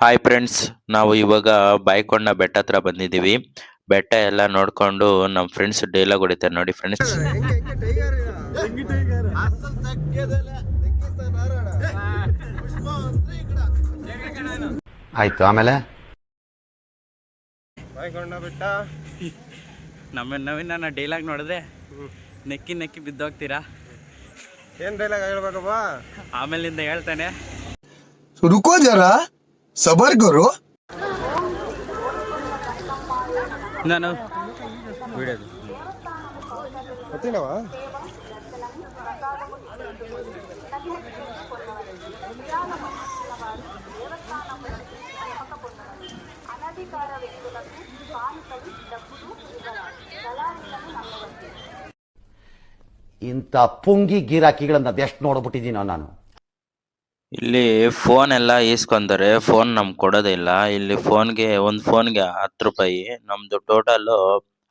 Hi friends ನಾವು ಇವಾಗ ಬಾಯ್ಕೊಂಡ ಬೆಟ್ಟ ಹತ್ರ ಬಂದಿದ್ದೀವಿ. ಬೆಟ್ಟ ಎಲ್ಲ ನೋಡ್ಕೊಂಡು ನಮ್ಮ ಫ್ರೆಂಡ್ಸ್ ಡೈಲಾಗ್ ಹೊಡಿತಾರೆ ನೋಡಿ ಫ್ರೆಂಡ್ಸ್ ಆಯ್ತು ಆಮೇಲೆ? ಬಾಯ್ಕೊಂಡ ಬೆಟ್ಟ. ನಮ್ಮ ನವೀನ ಡೈಲಾಗ್ ನೋಡಿದ್ರೆ ನೆಕ್ಕಿ ನೆಕ್ಕಿ ಬಿದ್ದೋಗ್ತೀರಾ? ಏನ್ ಡೈಲಾಗ್ ಹೇಳ್ಬೇಕಪ್ಪ ಆಮೇಲಿಂದ ಹೇಳ್ತಾನೆ. ರುಕೋ ಸಬರ್ ಗುರು ನಾನು ಇಂಥ ಪುಂಗಿ ಗಿರಾಕಿಗಳನ್ನು ಅದೆಷ್ಟು ನೋಡ್ಬಿಟ್ಟಿದ್ದೀನೋ ನಾನು. ಇಲ್ಲಿ ಫೋನ್ ಎಲ್ಲ ಇಸ್ಕೊಂತಾರೆ ಫೋನ್ ನಮ್ಗೆ ಕೊಡೋದಿಲ್ಲ ಇಲ್ಲಿ. ಫೋನ್ಗೆ ಒಂದು ಫೋನ್ಗೆ ಹತ್ತು ರೂಪಾಯಿ. ನಮ್ದು ಟೋಟಲ್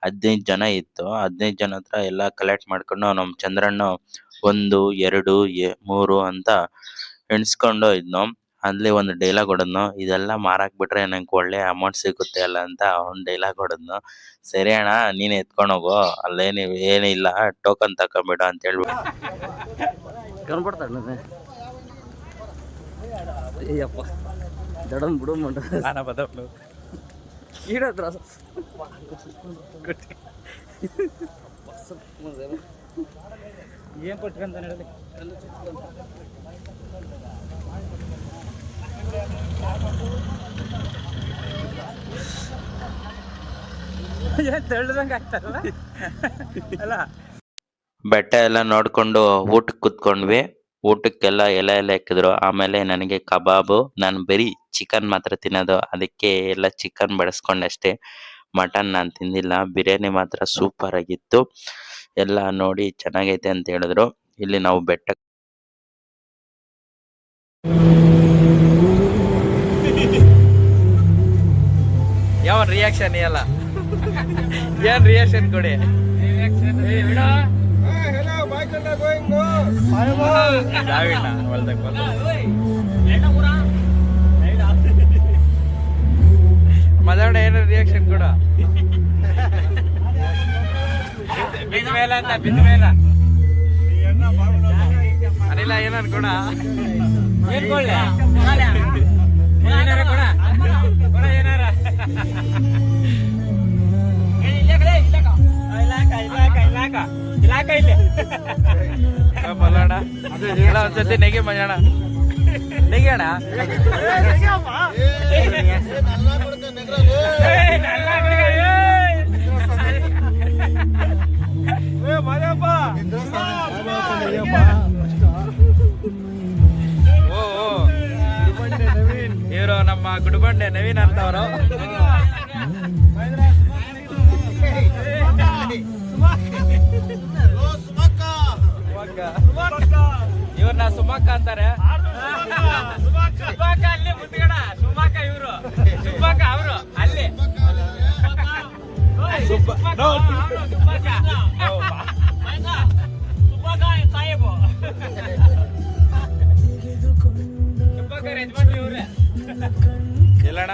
ಹದಿನೈದು ಜನ ಇತ್ತು. ಹದಿನೈದು ಜನ ಹತ್ರ ಎಲ್ಲ ಕಲೆಕ್ಟ್ ಮಾಡ್ಕೊಂಡು ನಮ್ಮ ಚಂದ್ರಣ್ಣ ಒಂದು, ಎರಡು ಮೂರು ಅಂತ ಎಣಿಸ್ಕೊಂಡು ಇದ್ನು. ಅಲ್ಲಿ ಒಂದು ಡೈಲಾಗ್ ಹೊಡೆದ್ನು. ಇದೆಲ್ಲ ಮಾರಾಕ್ ಬಿಟ್ರೆ ನಂಗೆ ಒಳ್ಳೆ ಅಮೌಂಟ್ ಸಿಗುತ್ತೆ ಅಲ್ಲ ಅಂತ ಒಂದು ಡೈಲಾಗ್ ಹೊಡೆದ್ನು. ಸರಿ ಅಣ್ಣ, ನೀನ್ ಎತ್ಕೊಂಡು ಹೋಗು. ಅಲ್ಲೇನು, ಏನಿಲ್ಲ ಟೋಕನ್ ತಕೊಂಬಿಡು ಅಂತ ಹೇಳ್ಬಿಟ್ಟು ಅಯ್ಯಪ್ಪ. ದಡನ್ ಬಿಡು ಮಂಡ ನಾನು ಬದಲು ಈಡತ್ರ ಏನ್ ಕೊಟ್ಕೊಂತ ಹೇಳಿ ಏನ್ ತೆಳ್ದಂಗ ಆಗ್ತಾರಲ್ಲ? ಅಲ್ಲ. ಬೆಟ್ಟ ಎಲ್ಲ ನೋಡ್ಕೊಂಡು ಊಟಕ್ಕೆ ಕುತ್ಕೊಂಡ್ವಿ. ಊಟಕ್ಕೆಲ್ಲ ಎಲೆ ಎಲೆ ಹಾಕಿದ್ರು. ಆಮೇಲೆ ನನಗೆ ಕಬಾಬು ನಾನು ಬರೀ ಚಿಕನ್ ಮಾತ್ರ ತಿನ್ನೋದು. ಅದಕ್ಕೆ ಎಲ್ಲ ಚಿಕನ್ ಬಡಿಸ್ಕೊಂಡಷ್ಟೇ ಮಟನ್ ನಾನು ತಿಂದಿಲ್ಲ. ಬಿರಿಯಾನಿ ಮಾತ್ರ ಸೂಪರ್ ಆಗಿತ್ತು. ಎಲ್ಲ ನೋಡಿ ಚೆನ್ನಾಗೈತೆ ಅಂತ ಹೇಳಿದ್ರು. ಇಲ್ಲಿ ನಾವು ಬೆಟ್ಟ ಯಾವ ರಿಯಾಕ್ಷನ್ ಎಲ್ಲ ಏನ್ ರಿಯಾಕ್ಷನ್ ಕೊಡಿ? మదవడ ఏంటో రియాక్షన్ కూడా. బిందు వేల అంత బిందు వేల అని ఇలా అయినా కూడా? ఏనుకోలే కూడా ఏనారా ಒಂದ್ಸತಿ ನೆಗೆ ಮಜಾಣ ನೆಗೆ ಅಣ್ಣ ಓ. ಇವರು ನಮ್ಮ ಗುಡ್ಬಂಡೆ ನವೀನ್ ಅಂತವರು. ಸುಮಕ್ಕ ಅಲ್ಲಿ ಮುಂದ್ಗಡ ಸುಮಕ್ಕ ಇವರು. ಸುಮಕ್ಕ ಅವರು ಅಲ್ಲಿ. ಸಾಹೇಬು. ಇವ್ರೆ ಎಲ್ಲಣ್ಣ?